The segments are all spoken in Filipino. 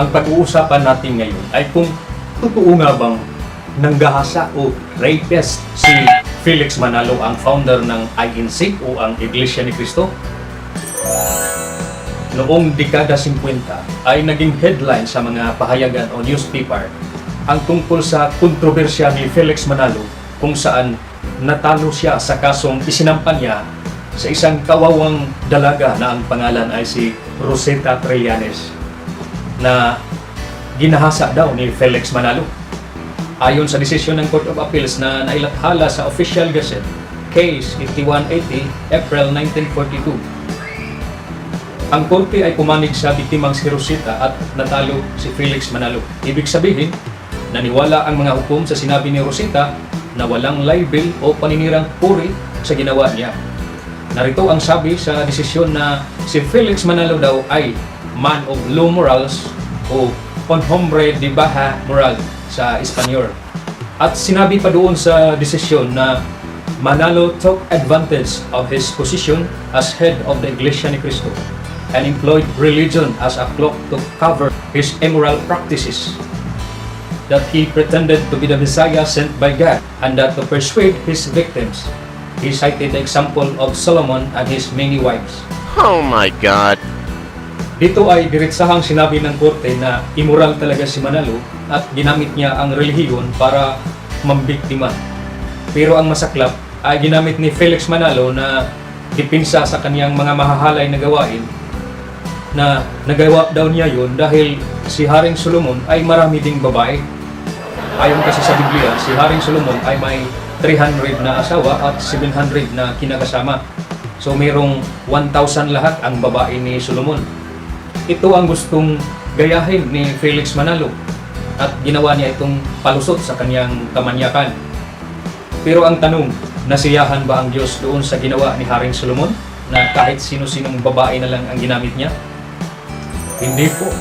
ang pag-uusapan natin ngayon ay kung totoo nga bang nanggahasa o rapist si Felix Manalo ang founder ng INC o ang Iglesia ni Cristo. Noong dekada 50 ay naging headline sa mga pahayagan o newspaper ang tungkol sa kontrobersya ni Felix Manalo kung saan natalo siya sa kasong isinampan niya sa isang kawawang dalaga na ang pangalan ay si Rosetta Trillanes na ginahasa daw ni Felix Manalo. Ayon sa desisyon ng Court of Appeals na nailathala sa Official Gazette, Case 8180, April 1942. Ang korte ay pumanig sa biktimang si Rosita at natalo si Felix Manalo. Ibig sabihin, naniwala ang mga hukom sa sinabi ni Rosita na walang libel o paninirang puri sa ginawa niya. Narito ang sabi sa desisyon na si Felix Manalo daw ay man of low morals o hombre de baja moral sa Espanyol. At sinabi pa doon sa desisyon na Manalo took advantage of his position as head of the Iglesia ni Cristo and employed religion as a cloak to cover his immoral practices that he pretended to be the Messiah sent by God and that to persuade his victims. He cited the example of Solomon and his many wives. Oh my god. Dito ay diretsahang sinabi ng korte na immoral talaga si Manalo at ginamit niya ang relihiyon para mambiktima. Pero ang masaklap ay ginamit ni Felix Manalo na dipinsa sa kaniyang mga mahahalay na gawain na nagawa daw niya yun dahil si Haring Solomon ay marami ding babae. Ayon kasi sa Biblia, si Haring Solomon ay may 300 na asawa at 700 na kinakasama. So mayroong 1,000 lahat ang babae ni Solomon. Ito ang gustong gayahin ni Felix Manalo at ginawa niya itong palusot sa kanyang kamanyakan. Pero ang tanong, nasiyahan ba ang Diyos doon sa ginawa ni Haring Solomon na kahit sino-sinong babae na lang ang ginamit niya? Hindi po.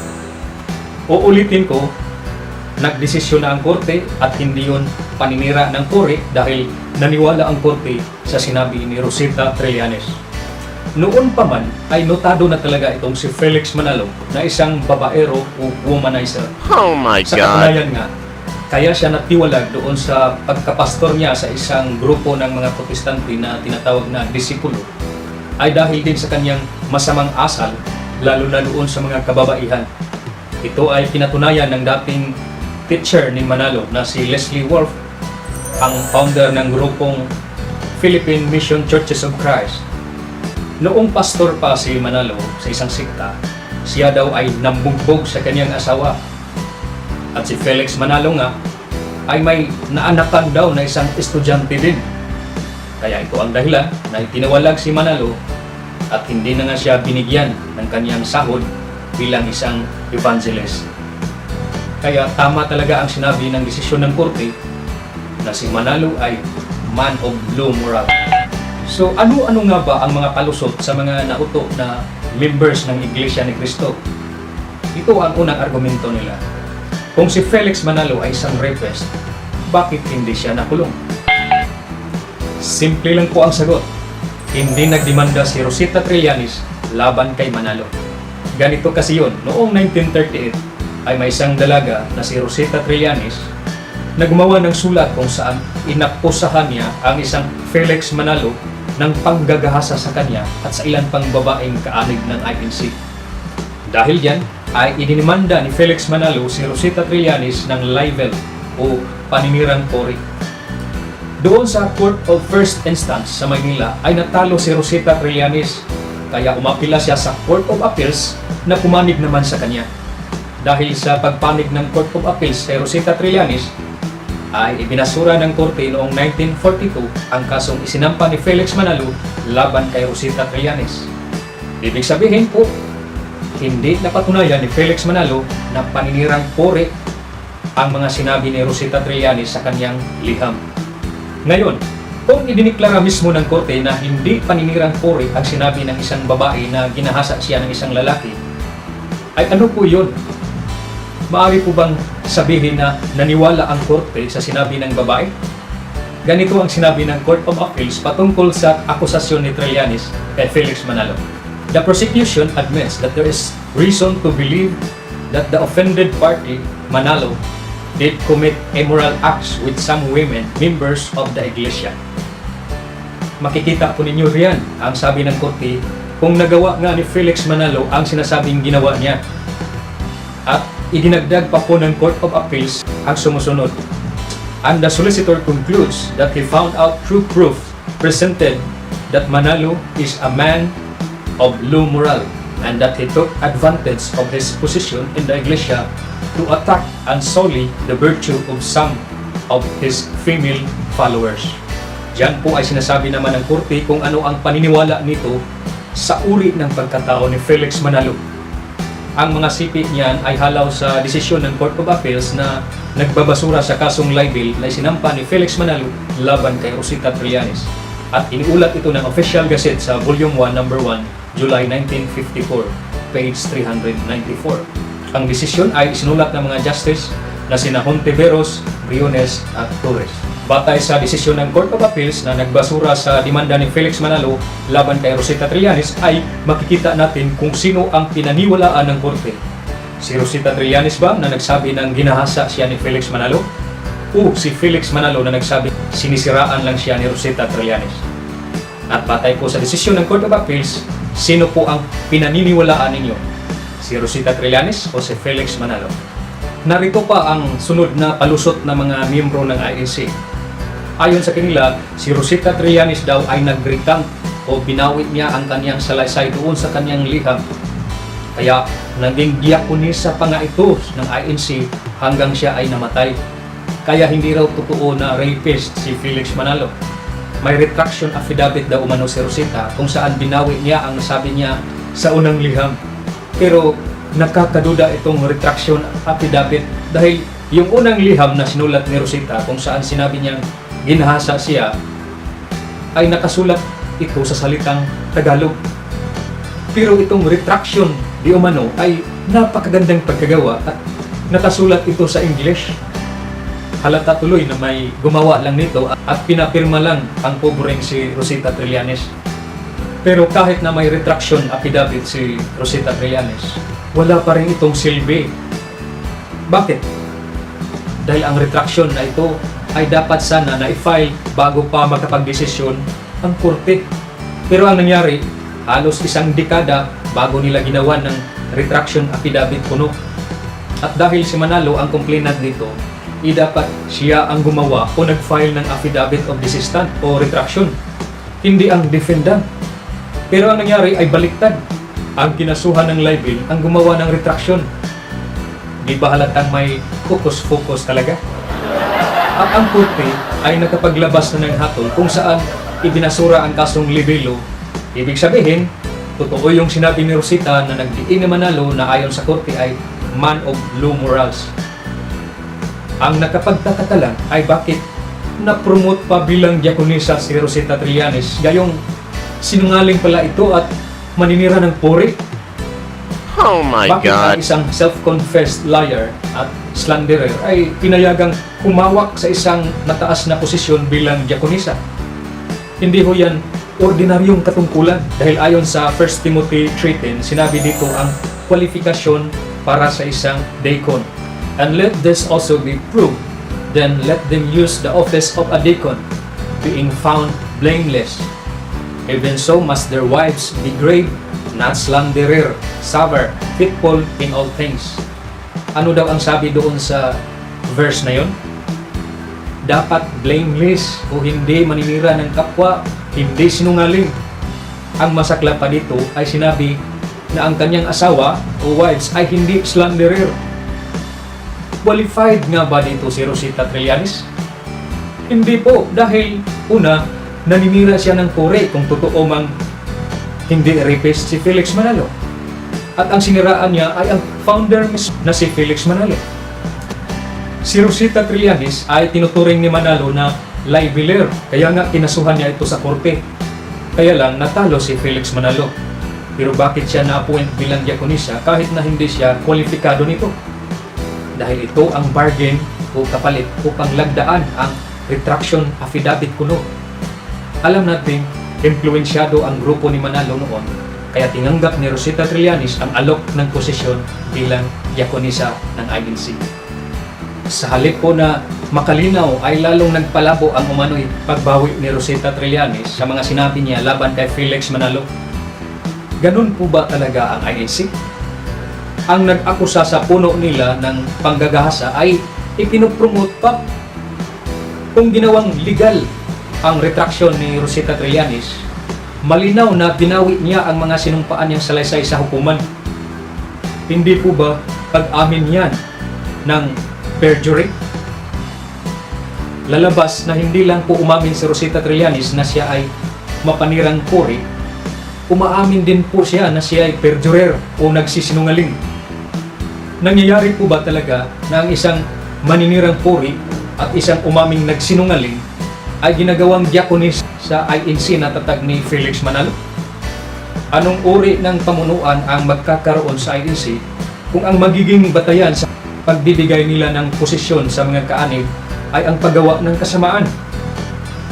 Uulitin ko, nagdesisyon na ang korte at hindi yon paninira ng puri dahil naniwala ang korte sa sinabi ni Rosita Trillanes. Noon pa man ay notado na talaga itong si Felix Manalo na isang babaero o womanizer. Oh my Sa god. katunayan nga, kaya siya natiwalag doon sa pagkapastor niya sa isang grupo ng mga protestante na tinatawag na disipulo ay dahil din sa kanyang masamang asal lalo na doon sa mga kababaihan. Ito ay pinatunayan ng dating teacher ni Manalo na si Leslie Wolf, ang founder ng grupong Philippine Mission Churches of Christ. Noong pastor pa si Manalo sa isang sikta, siya daw ay nambugbog sa kanyang asawa at si Felix Manalo nga ay may naanakan daw na isang estudyante din. Kaya ito ang dahilan na tinawalag si Manalo at hindi na nga siya binigyan ng kanyang sahod bilang isang evangelist. Kaya tama talaga ang sinabi ng desisyon ng korte na si Manalo ay man of low moral. So ano-ano nga ba ang mga palusot sa mga nauto na members ng Iglesia ni Cristo? Ito ang unang argumento nila. Kung si Felix Manalo ay isang rapist, bakit hindi siya nakulong? Simple lang po ang sagot. Hindi nagdemanda si Rosita Trillanes laban kay Manalo. Ganito kasi yun, noong 1938 ay may isang dalaga na si Rosita Trillanes na gumawa ng sulat kung saan inakusahan niya ang isang Felix Manalo ng panggagahasa sa kanya at sa ilan pang babaeng kaanig ng INC. Dahil yan, ay idinimanda ni Felix Manalo si Rosita Trillanes ng libel o paninirang pori. Doon sa Court of First Instance sa Maynila ay natalo si Rosita Trillanes kaya umapila siya sa Court of Appeals na pumanig naman sa kanya. Dahil sa pagpanig ng Court of Appeals kay Rosita Trillanes ay ibinasura ng korte noong 1942 ang kasong isinampa ni Felix Manalo laban kay Rosita Trillanes. Ibig sabihin po, hindi napatunayan ni Felix Manalo na paninirang pori ang mga sinabi ni Rosita Trillanes sa kanyang liham. Ngayon, kung idiniklara mismo ng korte na hindi paninirang pori ang sinabi ng isang babae na ginahasa siya ng isang lalaki, ay ano po yun? Maaari po bang sabihin na naniwala ang korte sa sinabi ng babae? Ganito ang sinabi ng Court of Appeals patungkol sa akusasyon ni Trillanes kay Felix Manalo. The prosecution admits that there is reason to believe that the offended party, Manalo, did commit immoral acts with some women, members of the iglesia. Makikita po ninyo riyan ang sabi ng korte kung nagawa nga ni Felix Manalo ang sinasabing ginawa niya. At idinagdag pa po ng Court of Appeals ang sumusunod. And the solicitor concludes that he found out through proof presented that Manalo is a man of low moral and that he took advantage of his position in the iglesia to attack unsolely the virtue of some of his female followers. Diyan po ay sinasabi naman ng korte kung ano ang paniniwala nito sa uri ng pagkatao ni Felix Manalo. Ang mga sipi niyan ay halaw sa desisyon ng Court of Appeals na nagbabasura sa kasong libel na isinampa ni Felix Manalo laban kay Rosita Trillanes. At iniulat ito ng Official Gazette sa Volume 1, Number 1, July 1954, page 394. Ang desisyon ay isinulat ng mga justice na sina Hontiveros, Briones at Torres. Batay sa desisyon ng Court of Appeals na nagbasura sa demanda ni Felix Manalo laban kay Rosita Trillanes ay makikita natin kung sino ang pinaniwalaan ng korte. Si Rosita Trillanes ba na nagsabi ng ginahasa siya ni Felix Manalo? O si Felix Manalo na nagsabi sinisiraan lang siya ni Rosita Trillanes? At batay po sa desisyon ng Court of Appeals, sino po ang pinaniniwalaan ninyo? Si Rosita Trillanes o si Felix Manalo? Narito pa ang sunod na palusot ng mga miyembro ng INC. Ayon sa kanila, si Rosita Trillanes daw ay nag-recant o binawit niya ang kanyang salaysay doon sa kanyang liham. Kaya naging diakonisa pa nga ito ng INC hanggang siya ay namatay. Kaya hindi raw totoo na rapist si Felix Manalo. May retraction affidavit daw umano si Rosita kung saan binawi niya ang nasabi niya sa unang liham. Pero nakakaduda itong retraction affidavit dahil yung unang liham na sinulat ni Rosita kung saan sinabi niyang ginahasa siya ay nakasulat ito sa salitang Tagalog. Pero itong retraction di umano ay napakagandang pagkagawa at nakasulat ito sa English. Halata tuloy na may gumawa lang nito at pinapirma lang ang pobreng si Rosita Trillanes. Pero kahit na may retraction affidavit si Rosita Trillanes, wala pa rin itong silbi. Bakit? Dahil ang retraction na ito ay dapat sana na i-file bago pa makapagdesisyon ang korte. Pero ang nangyari, halos isang dekada bago nila ginawa ng retraction affidavit kuno. At dahil si Manalo ang complainant dito, i dapat siya ang gumawa o nag-file ng affidavit of desistant o retraction, hindi ang defendant. Pero ang nangyari ay baliktad. Ang kinasuhan ng libel ang gumawa ng retraction. Di ba halatang may focus-focus talaga? At ang korte ay nakapaglabas na ng hatol kung saan ibinasura ang kasong libelo. Ibig sabihin, totoo yung sinabi ni Rosita na nagdiin ni Manalo na ayon sa korte ay man of low morals. Ang nakapagtataka lang ay bakit na-promote pa bilang diakonisa si Rosita Trillanes gayong sinungaling pala ito at maninira ng puri Oh my bakit god. isang self-confessed liar at slanderer ay pinayagang humawak sa isang mataas na posisyon bilang diakonisa? Hindi ho yan ordinaryong katungkulan dahil ayon sa 1 Timothy 3.10, sinabi dito ang kwalifikasyon para sa isang deacon. And let this also be proved, then let them use the office of a deacon, being found blameless. Even so must their wives be grave, not slanderer, sober, faithful in all things. Ano daw ang sabi doon sa verse na yon? Dapat blameless o hindi maninira ng kapwa, hindi sinungaling. Ang masakla pa dito ay sinabi na ang kanyang asawa o wives ay hindi slanderer. Qualified nga ba dito si Rosita Trillanes? Hindi po, dahil una, naninira siya ng puri kung totoo mang hindi rapist si Felix Manalo. At ang siniraan niya ay ang founder mismo na si Felix Manalo. Si Rosita Trillanes ay tinuturing ni Manalo na libeler, kaya nga kinasuhan niya ito sa korte. Kaya lang natalo si Felix Manalo. Pero bakit siya na-appoint bilang diakonisa kahit na hindi siya kwalipikado nito? Dahil ito ang bargain o kapalit upang lagdaan ang retraction affidavit kuno. Alam natin, impluensyado ang grupo ni Manalo noon, kaya tinanggap ni Rosita Trillanes ang alok ng posisyon bilang diakonisa ng INC. Sa halip po na makalinaw ay lalong nagpalabo ang umano'y pagbawi ni Rosita Trillanes sa mga sinabi niya laban kay Felix Manalo. Ganun po ba talaga ang INC? Ang nag-akusa sa puno nila ng panggagahasa ay ipinopromote pa. Kung ginawang legal ang retraction ni Rosita Trillanes, malinaw na binawi niya ang mga sinumpaan niyang salaysay sa hukuman. Hindi po ba pag-amin yan ng perjury? Lalabas na hindi lang po umamin si Rosita Trillanes na siya ay mapanirang puri, umaamin din po siya na siya ay perjurer o nagsisinungaling. Nangyayari po ba talaga na ang isang maninirang puri at isang umaming nagsinungaling ay ginagawang diakonis sa INC na tatag ni Felix Manalo? Anong uri ng pamunuan ang magkakaroon sa INC kung ang magiging batayan sa pagbibigay nila ng posisyon sa mga kaanib ay ang paggawa ng kasamaan?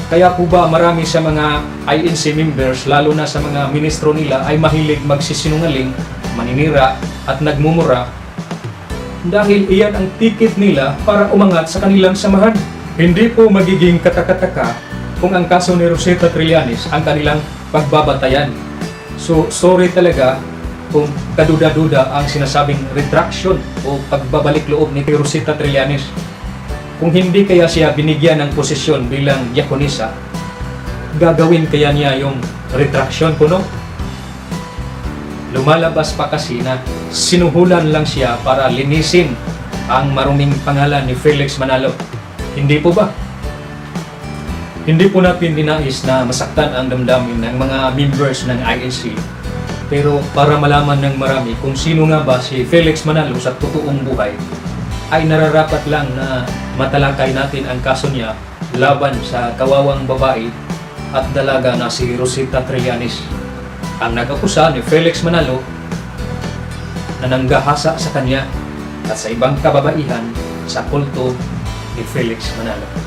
Kaya po ba marami sa mga INC members, lalo na sa mga ministro nila, ay mahilig magsisinungaling, maninira at nagmumura dahil iyan ang ticket nila para umangat sa kanilang samahan. Hindi po magiging katakataka kung ang kaso ni Rosetta Trillanes ang kanilang pagbabatayan. So, sorry talaga kung kaduda-duda ang sinasabing retraction o pagbabalik loob ni Rosetta Trillanes. Kung hindi kaya siya binigyan ng posisyon bilang diakonisa, gagawin kaya niya yung retraction po no? Lumalabas pa kasi na sinuhulan lang siya para linisin ang maruming pangalan ni Felix Manalo. Hindi po ba? Hindi po natin dinais na masaktan ang damdamin ng mga members ng INC. Pero para malaman ng marami kung sino nga ba si Felix Manalo sa totoong buhay, ay nararapat lang na matalakay natin ang kaso niya laban sa kawawang babae at dalaga na si Rosita Trillanes. Ang nag-akusa ni Felix Manalo na nanggahasa sa kanya at sa ibang kababaihan sa kulto ni Felix Manalo.